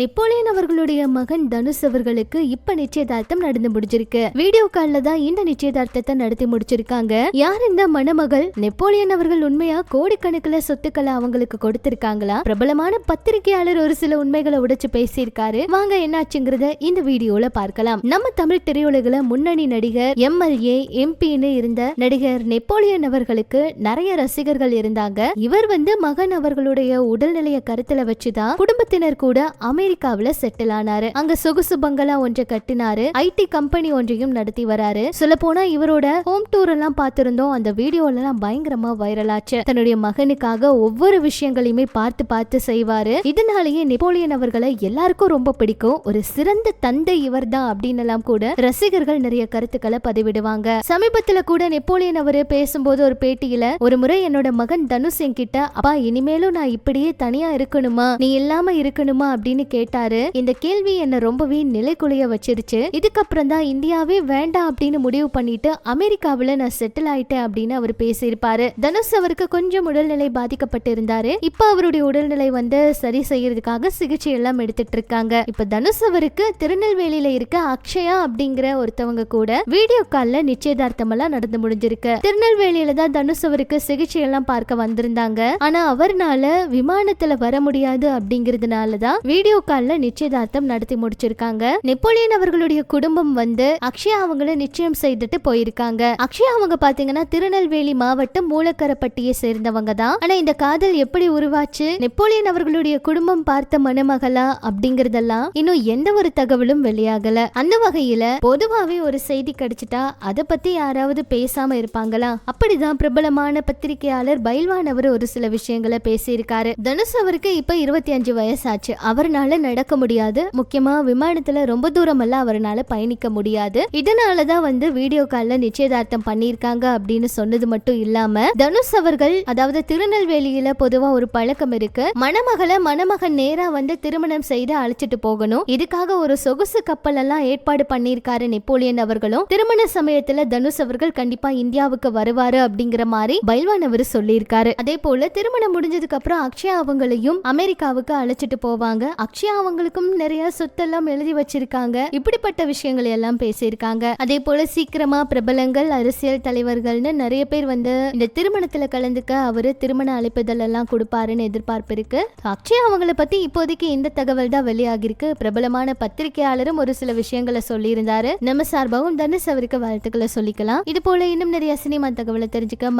Napoleon அவர்களுடைய மகன் தனுஷ் அவர்களுக்கு இப்ப நிச்சயதார்த்தம் நடந்து முடிஞ்சிருக்கு. வீடியோ கால்ல தான் இந்த நிச்சயதார்த்தத்தை நடத்தி முடிச்சிருக்காங்க. யார் இந்த மணமகள்? நெப்போலியன் அவர்கள் உண்மையா கோடிக்கணக்கில் சொத்துக்களை அவங்களுக்கு கொடுத்திருக்காங்களா? பிரபலமான பத்திரிகையாளர் ஒரு சில உண்மைகளை உடைச்சு பேசியிருக்காரு. வாங்க என்னாச்சுங்கிறத இந்த வீடியோல பார்க்கலாம். நம்ம தமிழ் திரையுலகில முன்னணி நடிகர் எம்எல்ஏ எம்பின்னு இருந்த நடிகர் நெப்போலியன் அவர்களுக்கு நிறைய ரசிகர்கள் இருந்தாங்க. இவர் வந்து மகன் அவர்களுடைய உடல்நிலைய கருத்துல வச்சுதான் குடும்பத்தினர் கூட அமை அமெரிக்காவுல செட்டில் ஆனாரு. அங்க சொகுசு பங்களா ஒன்றை கட்டினாரு. ஐடி கம்பெனி ஒன்றையும் நடத்தி வராரு. சொல்ல போனா இவரோட ஹோம் டூர் எல்லாம் பார்த்திருந்தோம். அந்த வீடியோல எல்லாம் பயங்கரமா வைரல் ஆச்சு. தன்னுடைய மகனுக்காக ஒவ்வொரு விஷயங்களையுமே பார்த்து பார்த்து செய்வாரு. இதனாலேயே நெப்போலியன் அவர்களை எல்லாருக்கும் ரொம்ப பிடிக்கும். ஒரு சிறந்த தந்தை இவர்தான் அப்படின்னு எல்லாம் கூட ரசிகர்கள் நிறைய கருத்துக்களை பதிவிடுவாங்க. சமீபத்துல கூட நெப்போலியன் அவரு பேசும்போது ஒரு பேட்டியில ஒரு முறை என்னோட மகன் தனுஷ் என்கிட்ட அப்பா இனிமேலும் நான் இப்படியே தனியா இருக்கணுமா? நீ இல்லாம இருக்கணுமா? அப்படின்னு கேட்டாரு. இந்த கேள்வி என்ன ரொம்பவே நிலைக்குலைய வச்சிருச்சு. இதுக்கப்புறம் தான் இந்தியாவே வேண்டாம் அப்படின்னு முடிவு பண்ணிட்டு அமெரிக்காவில நான் செட்டில் ஆயிட்டேன் அப்படின்னு அவர் பேசியிருப்பாரு. தனுஷ் அவருக்கு கொஞ்சம் உடல்நிலை பாதிக்கப்பட்டு இருந்தாரு இப்ப அவருடைய உடல்நிலை வந்து சரி செய்யறதுக்காக சிகிச்சை எல்லாம் எடுத்துட்டு இருக்காங்க. இப்ப தனுஷ் அவருக்கு திருநெல்வேலியில இருக்க அக்ஷயா அப்படிங்கிற ஒருத்தவங்க கூட வீடியோ கால்ல நிச்சயதார்த்தம் எல்லாம் நடந்து முடிஞ்சிருக்கு. திருநெல்வேலியில தான் தனுஷ் அவருக்கு சிகிச்சை எல்லாம் பார்க்க வந்திருந்தாங்க. ஆனா அவர்னால விமானத்துல வர முடியாது அப்படிங்கறதுனால தான் வீடியோ கால்ல நிச்சயதார்த்தம் நடத்தி முடிச்சிருக்காங்க. நெப்போலியன் அவர்களுடைய குடும்பம் வந்து அக்ஷயா அவங்கள நிச்சயம் செய்துட்டு போயிருக்காங்க. அக்ஷயா அவங்க பாத்தீங்கன்னா திருநெல்வேலி மாவட்டம் மூலக்கரப்பட்டியை சேர்ந்தவங்க தான். ஆனா இந்த காதல் எப்படி உருவாச்சு? நெப்போலியன் அவர்களுடைய குடும்பம் பார்த்த மணமகளா அப்படிங்கறதெல்லாம் இன்னும் எந்த ஒரு தகவலும் வெளியாகல. அந்த வகையில பொதுவாவே ஒரு செய்தி கிடைச்சிட்டா அதை பத்தி யாராவது பேசாம இருப்பாங்களா? அப்படிதான் பிரபலமான பத்திரிகையாளர் பைல்வான் அவர் ஒரு சில விஷயங்களை பேசியிருக்காரு. தனுஷ் அவருக்கு இப்ப இருபத்தி அஞ்சு வயசாச்சு. அவர்னால நடக்க முடியாது. முக்கியமா விமானத்துல ரொம்ப தூரம் எல்லாம் பயணிக்க முடியாது. இதனாலதான் வந்து வீடியோ கால்ல நிச்சயதார்த்தம் பண்ணியிருக்காங்க அப்படின்னு சொன்னது மட்டும் இல்லாம தனுஷ் அவர்கள் அதாவது திருநெல்வேலியில பொதுவா ஒரு பழக்கம் இருக்கு. மணமகளை மணமகன் நேரா வந்து திருமணம் செய்து அழைச்சிட்டு போகணும். இதுக்காக ஒரு சொகுசு கப்பல் எல்லாம் ஏற்பாடு பண்ணியிருக்காரு நெப்போலியன் அவர்களும். திருமண சமயத்துல தனுஷ் அவர்கள் கண்டிப்பா இந்தியாவுக்கு வருவாரு அப்படிங்கிற மாதிரி பைல்வான் அவர் சொல்லியிருக்காரு. அதே போல திருமணம் முடிஞ்சதுக்கு அப்புறம் அக்ஷயா அவங்களையும் அமெரிக்காவுக்கு அழைச்சிட்டு போவாங்க. அக்ஷயா அவங்களுக்கும் நிறைய சொத்தெல்லாம் எழுதி வச்சிருக்காங்க. இப்படிப்பட்ட விஷயங்களை எல்லாம் பேசியிருக்காங்க. அதே போல சீக்கிரமா பிரபலங்கள் அரசியல் தலைவர்கள்னு நிறைய பேர் வந்து இந்த திருமணத்துல கலந்துக்க அவரு திருமண அழைப்புதல் எல்லாம் கொடுப்பாருன்னு எதிர்பார்ப்பு இருக்கு. அக்ஷயா அவங்கள பத்தி இப்போதைக்கு இந்த தகவல் தான் வெளியாகிருக்கு பிரபலமான பத்திரிகையாளரும் ஒரு சில விஷயங்களை சொல்லியிருந்தாரு. நம்ம சார்பாகவும் தனுஷ் அவருக்கு வாழ்த்துக்களை சொல்லிக்கலாம். இது போல இன்னும் நிறைய சினிமா தகவலை தெரிஞ்சுக்க